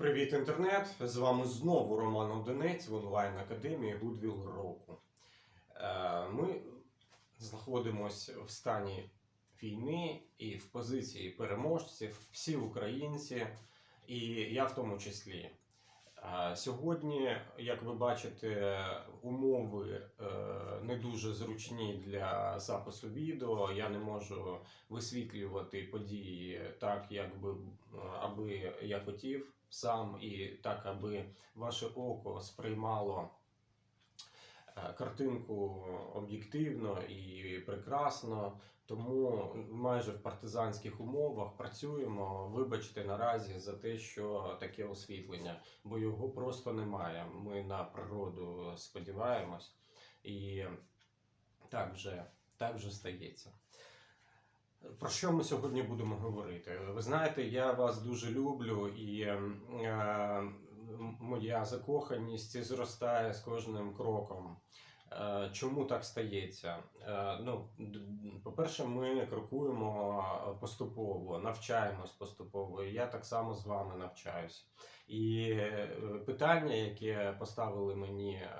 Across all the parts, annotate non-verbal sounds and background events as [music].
Привіт, інтернет! З вами знову Роман Одинець в онлайн академії Goodwill року. Е, Ми знаходимося в стані війни і в позиції переможців, всі українці, і я в тому числі. Е, Сьогодні, як ви бачите, умови е, не дуже зручні для запису відео. Я не можу висвітлювати події так, як би, аби я хотів сам, і так, аби ваше око сприймало е, картинку об'єктивно і прекрасно. Тому майже в партизанських умовах працюємо. Вибачте наразі за те, що таке освітлення, бо його просто немає. Ми на природу сподіваємось, і так вже, так вже стається. Про що ми сьогодні будемо говорити? Ви знаєте, я вас дуже люблю, і е, моя закоханість зростає з кожним кроком. Е, Чому так стається? Е, Ну, по-перше, ми крокуємо поступово, навчаємось поступово. і Я так само з вами навчаюся. І е, питання, яке поставили мені е,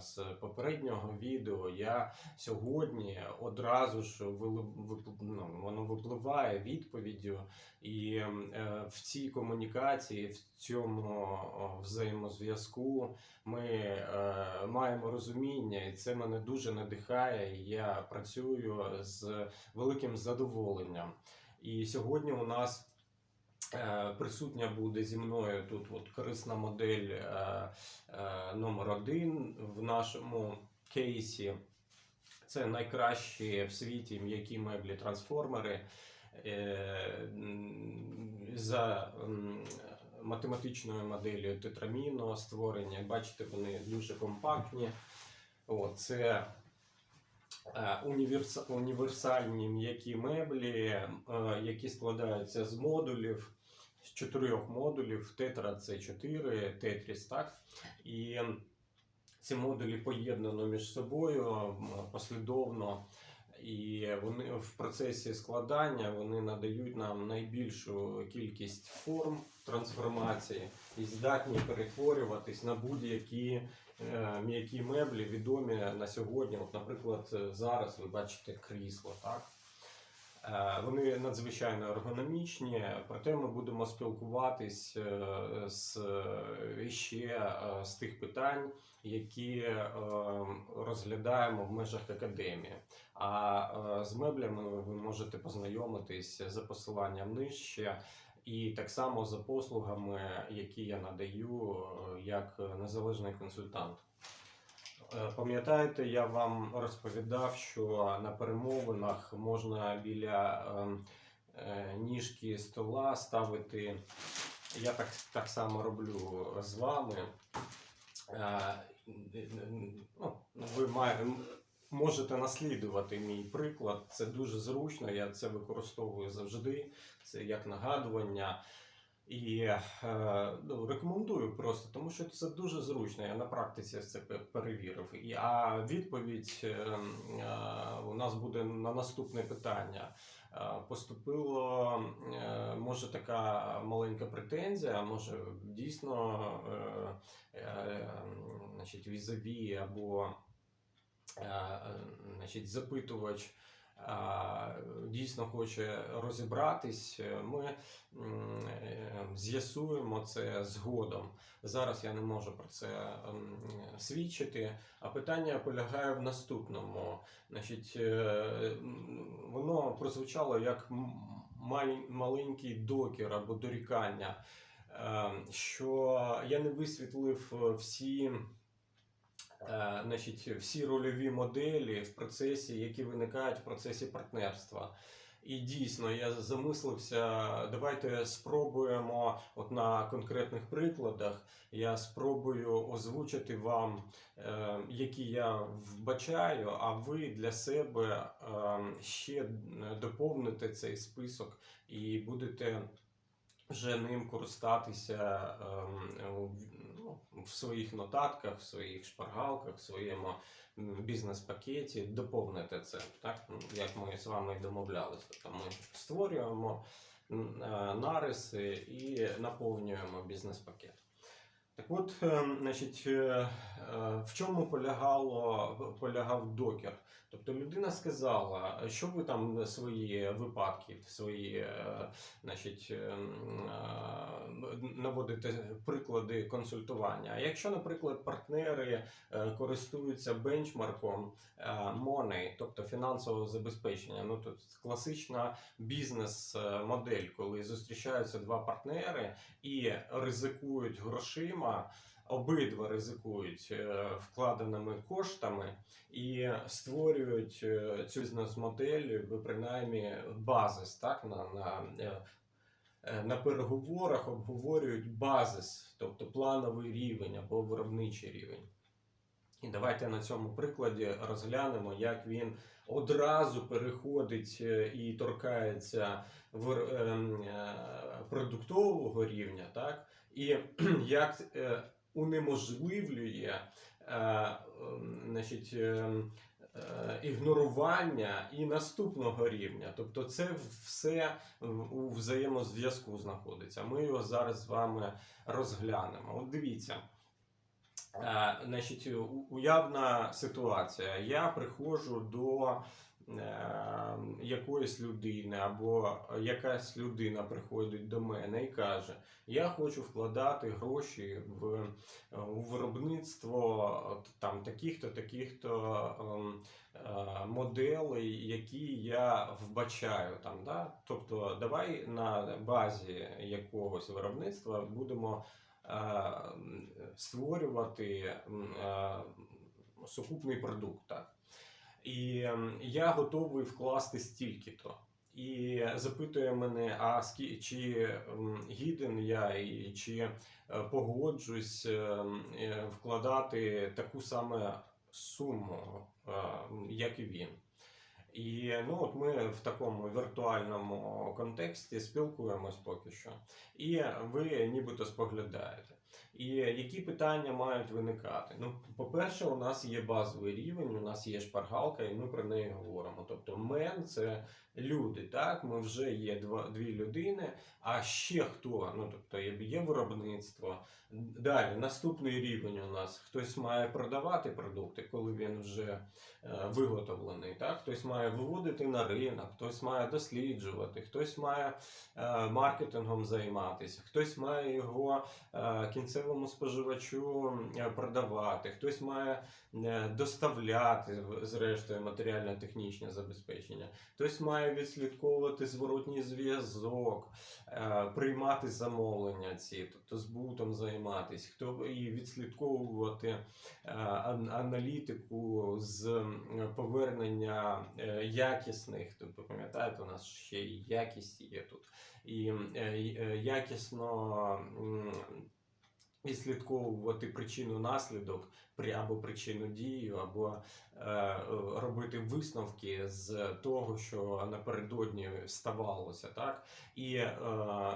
з попереднього відео, я сьогодні одразу ж ну, воно випливає відповіддю, і е, в цій комунікації, в цьому взаємозв'язку ми маємо розуміння, і це мене дуже надихає. Я працюю з великим задоволенням. І сьогодні у нас. Е, Присутня буде зі мною тут от корисна модель е, е, номер один в нашому кейсі. Це найкращі в світі м'які меблі трансформери. Е, За математичною моделлю тетраміно створені. Бачите, вони дуже компактні. О, це універсальні м'які меблі, е, які складаються з модулів, з чотирьох модулів. Тетра це 4, тетріс, так? І ці модулі поєднано між собою послідовно. І вони в процесі складання вони надають нам найбільшу кількість форм трансформації і здатні перетворюватись на будь-які е, м'які меблі, відомі на сьогодні. От, наприклад, е, зараз ви бачите крісло, так? Е, Вони надзвичайно ергономічні, проте ми будемо спілкуватись е, з е, ще е, з тих питань, які е, розглядаємо в межах академії. А е, з меблями ви можете познайомитись за посиланням нижче. І так само за послугами, які я надаю е, як незалежний консультант. Е, Пам'ятаєте, я вам розповідав, що на перемовинах можна біля ем, е, ніжки стола ставити. Я так, так само роблю з вами. Е, Ну, ви має, можете наслідувати мій приклад. Це дуже зручно. Я це використовую завжди. Це як нагадування. І е, ну, рекомендую просто, тому що це дуже зручно. Я на практиці це перевірив. І, а відповідь е, е, у нас буде на наступне питання. Е, Поступило, е, може, така маленька претензія, може дійсно е, е, значить, візові або значить, запитувач дійсно хоче розібратись, ми е, з'ясуємо це згодом. Зараз я не можу про це свідчити. А питання полягає в наступному. Значить, е, воно прозвучало як маленький докір або дорікання, е, що я не висвітлив е, всі. Е, значить, всі рольові моделі в процесі, які виникають в процесі партнерства. І дійсно, я замислився, давайте спробуємо, от на конкретних прикладах, я спробую озвучити вам, е, які я вбачаю, а ви для себе е, ще доповните цей список і будете вже ним користатися ем, ну, в своїх нотатках, в своїх шпаргалках, в своєму бізнес-пакеті, доповнити це, так? Як ми з вами домовлялися. Тобто ми створюємо е, нариси і наповнюємо бізнес-пакет. Так от, е, значить, е, е, в чому полягало, полягав докер? Тобто людина сказала, що ви там свої випадки, свої е, значить, е, е, наводите приклади консультування. А якщо, наприклад, партнери користуються бенчмарком Money, тобто фінансового забезпечення, ну тут класична бізнес-модель, коли зустрічаються два партнери і ризикують грошима. Обидва ризикують е, вкладеними коштами і створюють е, цю бізнес-модель, ви принаймні базис, так на, на, е, на переговорах обговорюють базис, тобто плановий рівень або виробничий рівень. І давайте на цьому прикладі розглянемо, як він одразу переходить і торкається вир- ем, продуктового рівня, так? і [clears throat] як унеможливлює е, ем, значить, ем, е, ігнорування і наступного рівня. Тобто це все у взаємозв'язку знаходиться. Ми його зараз з вами розглянемо. От дивіться. Е, Значить, уявна ситуація. Я приходжу до якоїсь людини, або якась людина приходить до мене і каже: Я хочу вкладати гроші в у виробництво там таких-то, таких-то ем, е, моделей, які я вбачаю там. Да? Тобто, давай на базі якогось виробництва будемо е, створювати е, сукупний продукт. Так? І ем, я готовий вкласти стільки-то. І запитує мене, а чи ем, гіден я, і чи е, погоджусь ем, е, вкладати таку саме суму, е, як і він. І ну, от ми в такому віртуальному контексті спілкуємось поки що. І ви нібито споглядаєте. І які питання мають виникати? Ну, по-перше, у нас є базовий рівень, у нас є шпаргалка, і ми про неї говоримо. Тобто, мен це люди, так? Ми вже є два, дві людини, а ще хто? Ну, тобто є, виробництво. Далі, наступний рівень у нас хтось має продавати продукти, коли він вже е, виготовлений. Так? Хтось має виводити на ринок, хтось має досліджувати, хтось має е, маркетингом займатися, хтось має його е, кінцевому споживачу е, продавати, хтось має е, доставляти зрештою матеріально-технічне забезпечення, хтось має відслідковувати зворотній зв'язок, е, приймати замовлення ці, тобто збутом займатися, хто і відслідковувати аналітику з повернення якісних. Тобто, пам'ятаєте, у нас ще й якість є тут. І якісно м, слідковувати причину наслідок або причину дію, або е, робити висновки з того, що напередодні ставалося, так і е,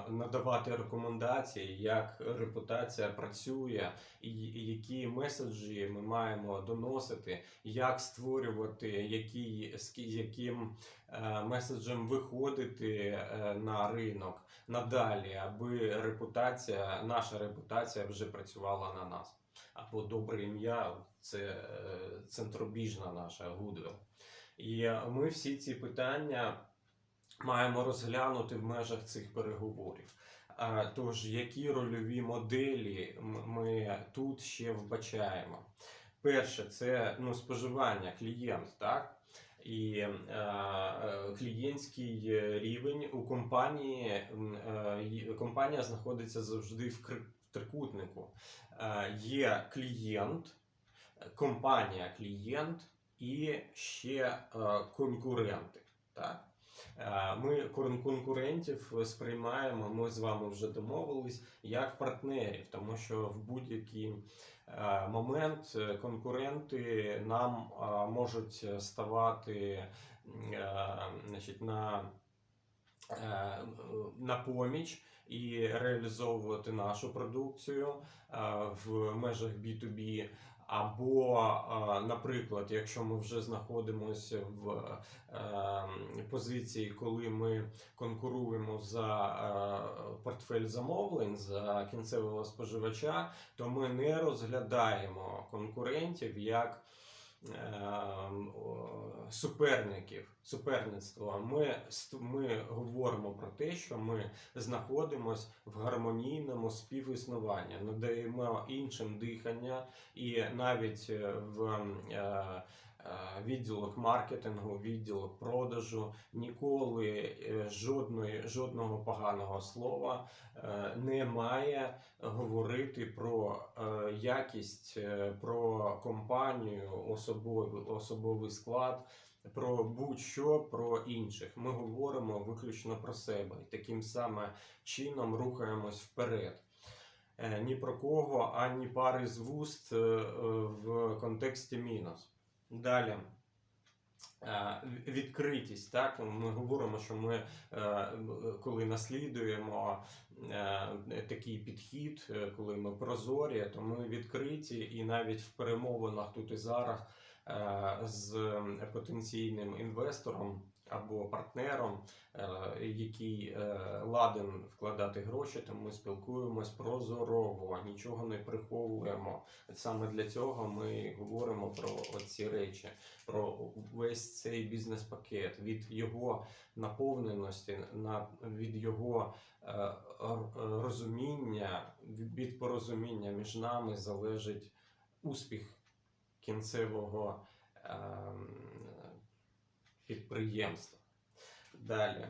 надавати рекомендації, як репутація працює, і які меседжі ми маємо доносити, як створювати, які, з яким е, меседжем виходити е, на ринок надалі, аби репутація, наша репутація вже працювала на нас. Або добре ім'я це е, центробіжна наша Goodwill. І е, ми всі ці питання маємо розглянути в межах цих переговорів. Тож, які рольові моделі ми тут ще вбачаємо? Перше, це ну, споживання, клієнт, так? І е, клієнтський рівень у компанії е, компанія знаходиться завжди в трикутнику. Е, Є клієнт, компанія клієнт і ще е, конкуренти. Так? Е, Ми конкурентів сприймаємо, ми з вами вже домовились, як партнерів, тому що в будь-який момент конкуренти нам можуть ставати значить, на, на поміч і реалізовувати нашу продукцію е, в межах B2B. Або, наприклад, якщо ми вже знаходимося в е, позиції, коли ми конкуруємо за е, портфель замовлень за кінцевого споживача, то ми не розглядаємо конкурентів як суперників, суперництво. Ми, ми говоримо про те, що ми знаходимося в гармонійному співіснуванні, надаємо іншим дихання, і навіть е, в е, е, відділок маркетингу, відділок продажу ніколи е, жодної, жодного поганого слова е, не має говорити про е, якість, е, про компанію, особовий, особовий склад. Про будь-що про інших. Ми говоримо виключно про себе і таким саме чином рухаємось вперед. Е, Ні про кого, ані пари з вуст е, е, в контексті мінус. Далі. Е, Відкритість, так ми говоримо, що ми е, коли наслідуємо е, такий підхід, коли ми прозорі, то ми відкриті, і навіть в перемовинах тут і зараз з потенційним інвестором або партнером, е, який е, ладен вкладати гроші, то ми спілкуємось прозорово, нічого не приховуємо. Саме для цього ми говоримо про ці речі, про весь цей бізнес-пакет від його наповненості, на від його е, розуміння, від порозуміння між нами залежить успіх кінцевого ем, підприємства. Далі.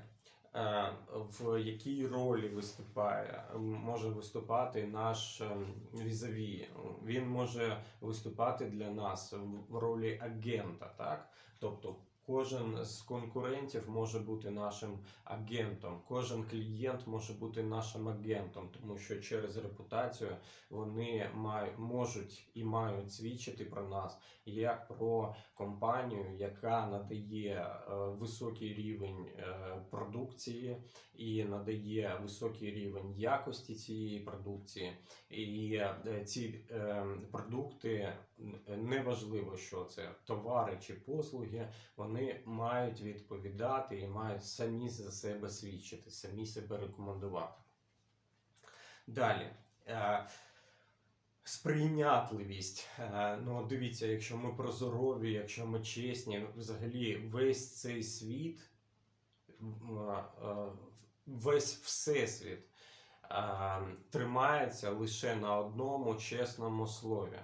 Е, В якій ролі виступає, може виступати наш ем, візаві? Він може виступати для нас в ролі агента, так? Тобто кожен з конкурентів може бути нашим агентом, кожен клієнт може бути нашим агентом, тому що через репутацію вони мають, можуть і мають свідчити про нас як про компанію, яка надає е, високий рівень е, продукції і надає високий рівень якості цієї продукції. І е, ці е, продукти неважливо, що це товари чи послуги, вони мають відповідати і мають самі за себе свідчити, самі себе рекомендувати. Далі. Е, Сприйнятливість. Е, Ну, дивіться, якщо ми прозорові, якщо ми чесні, взагалі весь цей світ, е, весь всесвіт тримається лише на одному чесному слові.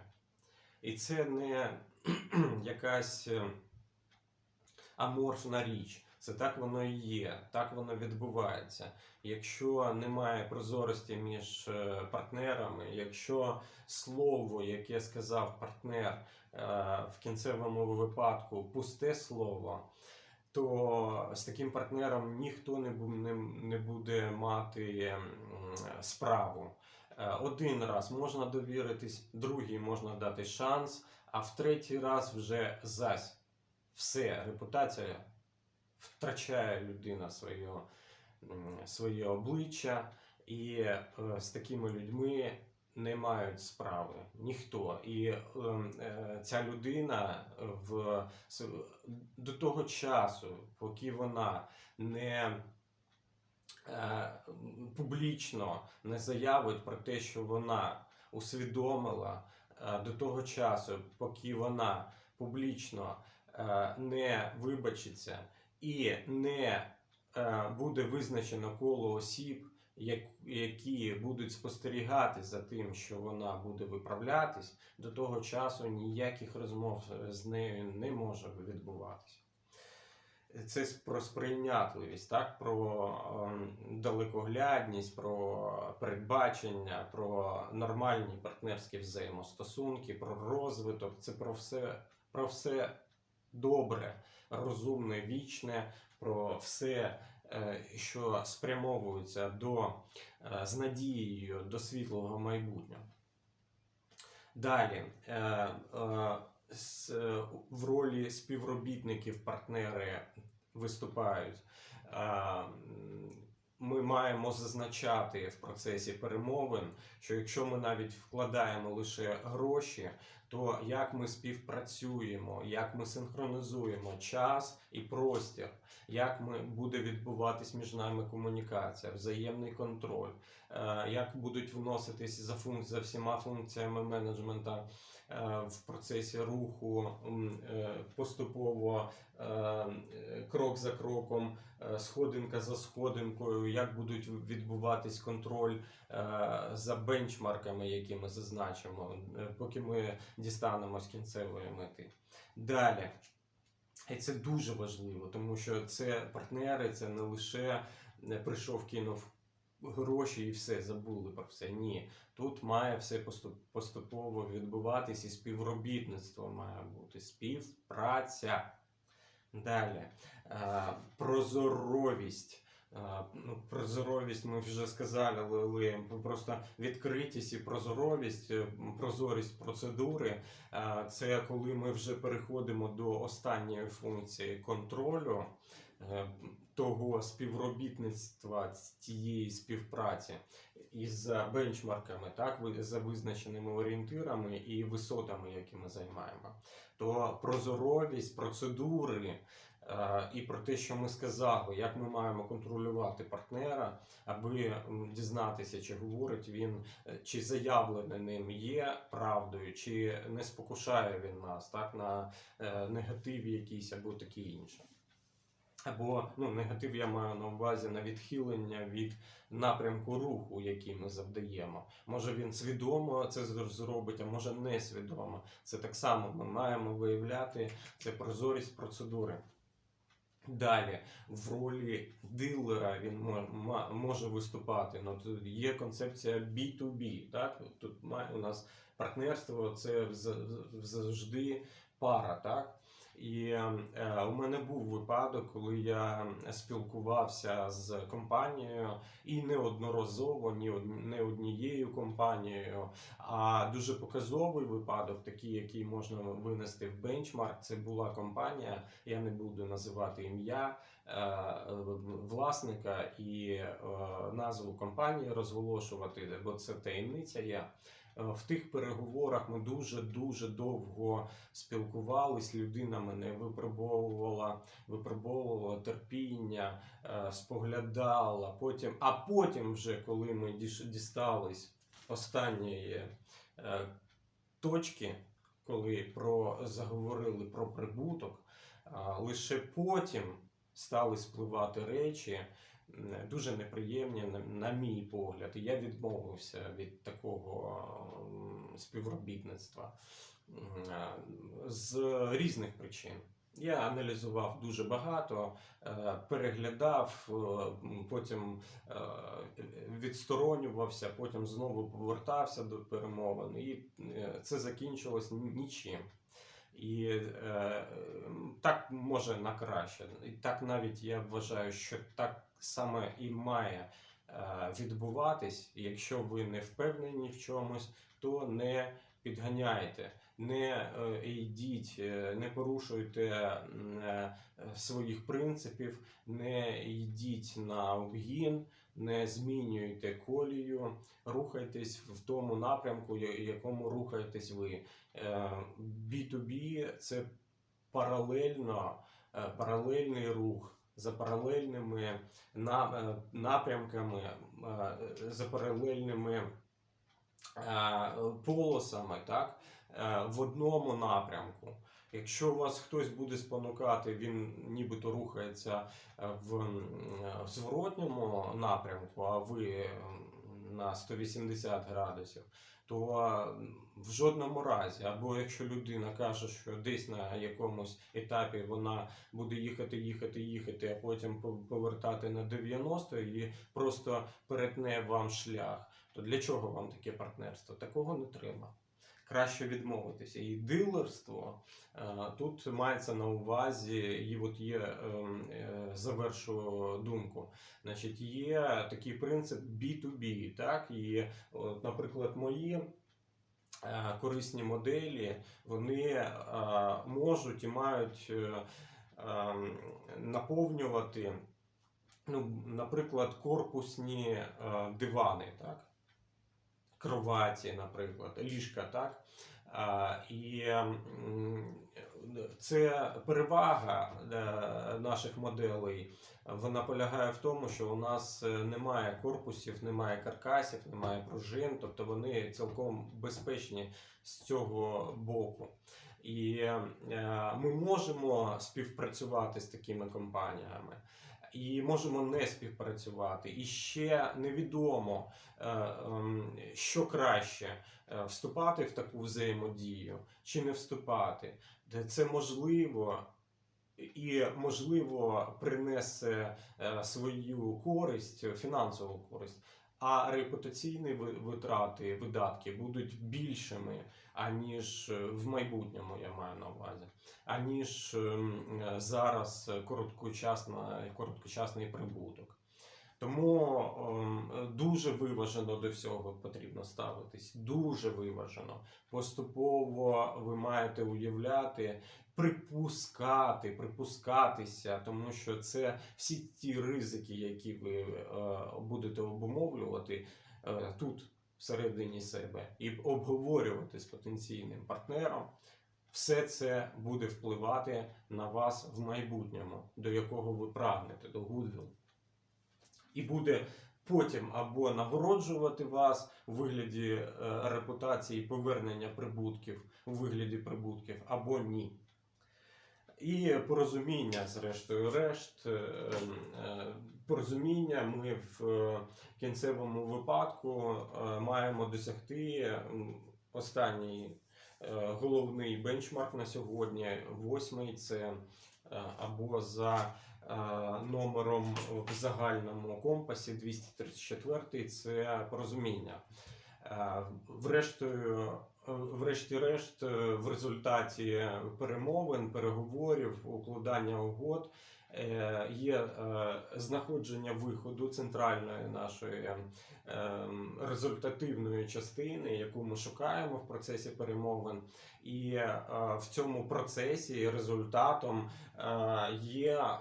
І це не [clears throat] якась е, аморфна річ. Це так воно і є, так воно відбувається. Якщо немає прозорості між е, партнерами, якщо слово, яке сказав партнер е, в кінцевому випадку пусте слово, то з таким партнером ніхто не, бу- не, не буде мати справу. Е, Один раз можна довіритись, другий можна дати шанс, а в третій раз вже зась. Все, репутація втрачає людина своє, своє обличчя, і е, з такими людьми не мають справи ніхто. І е, е, ця людина в, до того часу, поки вона не публічно не заявить про те, що вона усвідомила е, до того часу, поки вона публічно е, не вибачиться і не е, буде визначено коло осіб, які будуть спостерігати за тим, що вона буде виправлятись, до того часу ніяких розмов з нею не може відбуватися. Це про сприйнятливість, так? про ем, далекоглядність, про передбачення, про нормальні партнерські взаємостосунки, про розвиток. Це про все, про все добре, розумне, вічне, про все, е, що спрямовується до е, з надією до світлого майбутнього. Далі. Е, в ролі співробітників партнери виступають. ми маємо зазначати в процесі перемовин, що якщо ми навіть вкладаємо лише гроші, то як ми співпрацюємо, як ми синхронізуємо час і простір, як ми буде відбуватись між нами комунікація, взаємний контроль, е, як будуть вноситись за функ... за всіма функціями менеджмента в процесі руху е, поступово е, е, крок за кроком, е, сходинка за сходинкою, як будуть відбуватись контроль е, за бенчмарками, які ми зазначимо, е, поки ми дістанемо з кінцевої мети. Далі. І це дуже важливо, тому що це партнери, це не лише е, прийшов, кинув гроші і все, забули про все. Ні. Тут має все поступово відбуватись, і співробітництво має бути, співпраця. Далі. Е, прозоровість. Е, ну, прозоровість ми вже сказали, але, просто відкритість і прозоровість, е, прозорість процедури. Це коли ми вже переходимо до останньої функції контролю того співробітництва з тієї співпраці із бенчмарками, так, за визначеними орієнтирами і висотами, які ми займаємо. То прозоровість, процедури е, і про те, що ми сказали, як ми маємо контролювати партнера, аби дізнатися, чи говорить він, е, чи заявлене ним є правдою, чи не спокушає він нас так, на е, негативі якийсь або таке інше. Або ну, негатив я маю на увазі на відхилення від напрямку руху, який ми завдаємо. Може він свідомо це зробить, а може не свідомо. Це так само ми маємо виявляти це прозорість процедури. Далі, в ролі дилера він може виступати. Ну, тут є концепція B2B. Так? Тут у нас партнерство це завжди пара. Так? І е, у мене був випадок, коли я спілкувався з компанією і неодноразово, ні не однією компанією, а дуже показовий випадок, такий, який можна винести в бенчмарк. Це була компанія, я не буду називати ім'я е, власника і е, назву компанії розголошувати, бо це таємниця є. Е, В тих переговорах ми дуже дуже довго спілкувались. Людина мене випробовувала, випробовувала терпіння, е, споглядала. Потім, а потім, вже коли ми дістались останньої е, точки, коли про заговорили про прибуток, лише потім стали спливати речі. Дуже неприємні, на, мій погляд, і я відмовився від такого співробітництва з різних причин. Я аналізував дуже багато, е, переглядав, е, потім е, відсторонювався, потім знову повертався до перемовин, і це закінчилось нічим. І так може на краще. І так навіть я вважаю, що так саме і має е, відбуватись. Якщо ви не впевнені в чомусь, то не підганяйте, не е, йдіть, е, не порушуйте своїх принципів, не йдіть на обгін, не змінюйте колію, рухайтесь в тому напрямку, якому рухаєтесь ви. Е, B2B це паралельно, паралельний рух за паралельними е, напрямками, е, за паралельними е, полосами, так, в одному напрямку. Якщо вас хтось буде спонукати, він нібито рухається в зворотньому напрямку, а ви на 180 градусів, то в жодному разі, або якщо людина каже, що десь на якомусь етапі вона буде їхати, їхати, їхати, а потім пов- повертати на 90 і просто перетне вам шлях, то для чого вам таке партнерство? Такого не треба. Краще відмовитися. І дилерство е, тут мається на увазі, і от є ем, е, завершу думку. Значить, є такий принцип B2B, так? І, от, наприклад, мої е, корисні моделі, вони можуть і мають ем, наповнювати ну, наприклад, корпусні дивани, так? Кроваті, наприклад, ліжка, так? І це перевага е, наших моделей. Вона полягає в тому, що у нас е, немає корпусів, немає каркасів, немає пружин, тобто вони цілком безпечні з цього боку. І е, ми можемо співпрацювати з такими компаніями. І можемо не співпрацювати. І ще невідомо, е, ем, що краще е, вступати в таку взаємодію чи не вступати. Це можливо і можливо принесе е, свою користь, фінансову користь. А репутаційні витрати, видатки будуть більшими, аніж е, в майбутньому, я маю на увазі, аніж ем, е, зараз короткочасна, короткочасний прибуток. Тому ем, дуже виважено до всього потрібно ставитись. Дуже виважено. Поступово ви маєте уявляти, припускати, припускатися, тому що це всі ті ризики, які ви е, будете обумовлювати е, тут, всередині себе, і обговорювати з потенційним партнером. Все це буде впливати на вас в майбутньому, до якого ви прагнете, до Goodwill. І буде потім або нагороджувати вас у вигляді е, репутації повернення прибутків у вигляді прибутків, або ні. І порозуміння, зрештою, решт. е, е, Порозуміння ми в кінцевому випадку маємо досягти останній головний бенчмарк на сьогодні, восьмий це або за е, номером в загальному компасі 234 це порозуміння. Е, Врештою, е, врешті-решт, е, в результаті перемовин, переговорів, укладання угод е, є е, знаходження виходу центральної нашої е, результативної частини, яку ми шукаємо в процесі перемовин. І е, в цьому процесі результатом е, є е,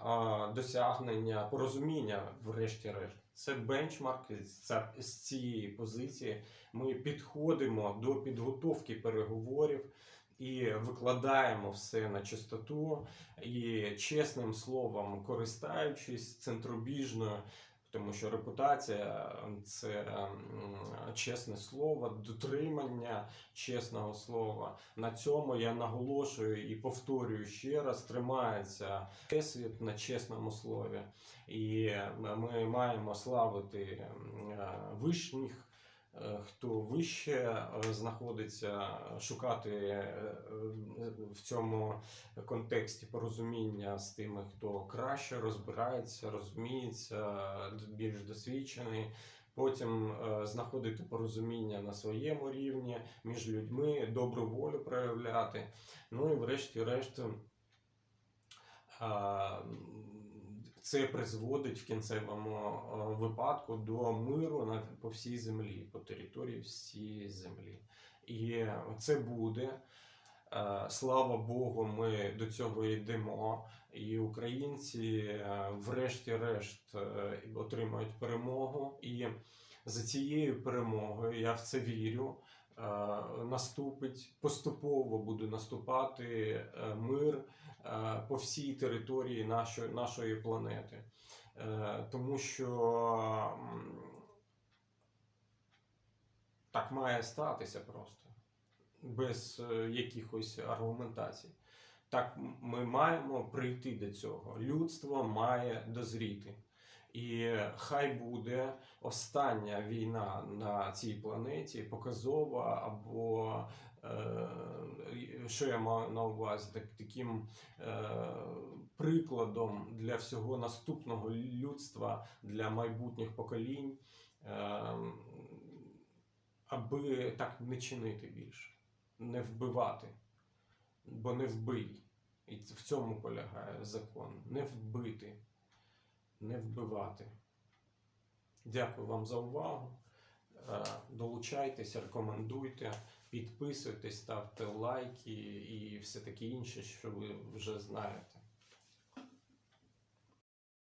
досягнення порозуміння, врешті-решт. Це бенчмарк з цієї позиції. Ми підходимо до підготовки переговорів і викладаємо все на чистоту і чесним словом користаючись центробіжною. Тому що репутація це чесне слово, дотримання чесного слова. На цьому я наголошую і повторюю ще раз: тримається всесвіт на чесному слові, і ми маємо славити е, вишніх. Е, Хто вище е, знаходиться, шукати е, в цьому контексті порозуміння з тими, хто краще розбирається, розуміється, більш досвідчений. Потім знаходити порозуміння на своєму рівні між людьми, добру волю проявляти. Ну і врешті-решт. Це призводить в кінцевому е, випадку до миру на по всій землі, по території всієї землі. І це буде. Е, Слава Богу, ми до цього йдемо. І українці, е, врешті-решт, отримають перемогу. І за цією перемогою, я в це вірю, наступить поступово буде наступати е, мир е, по всій території нашої, нашої планети. Е, Тому що так має статися просто без е, якихось аргументацій. Так, ми маємо прийти до цього. Людство має дозріти. І хай буде остання війна на цій планеті показова, або е, що я маю на увазі, так, таким е, прикладом для всього наступного людства, для майбутніх поколінь, е, аби так не чинити більше не вбивати, бо не вбий. І в цьому полягає закон. Не вбити, не вбивати. Дякую вам за увагу. Долучайтесь, Долучайтеся, рекомендуйте, підписуйтесь, ставте лайки і все таке інше, що ви вже знаєте.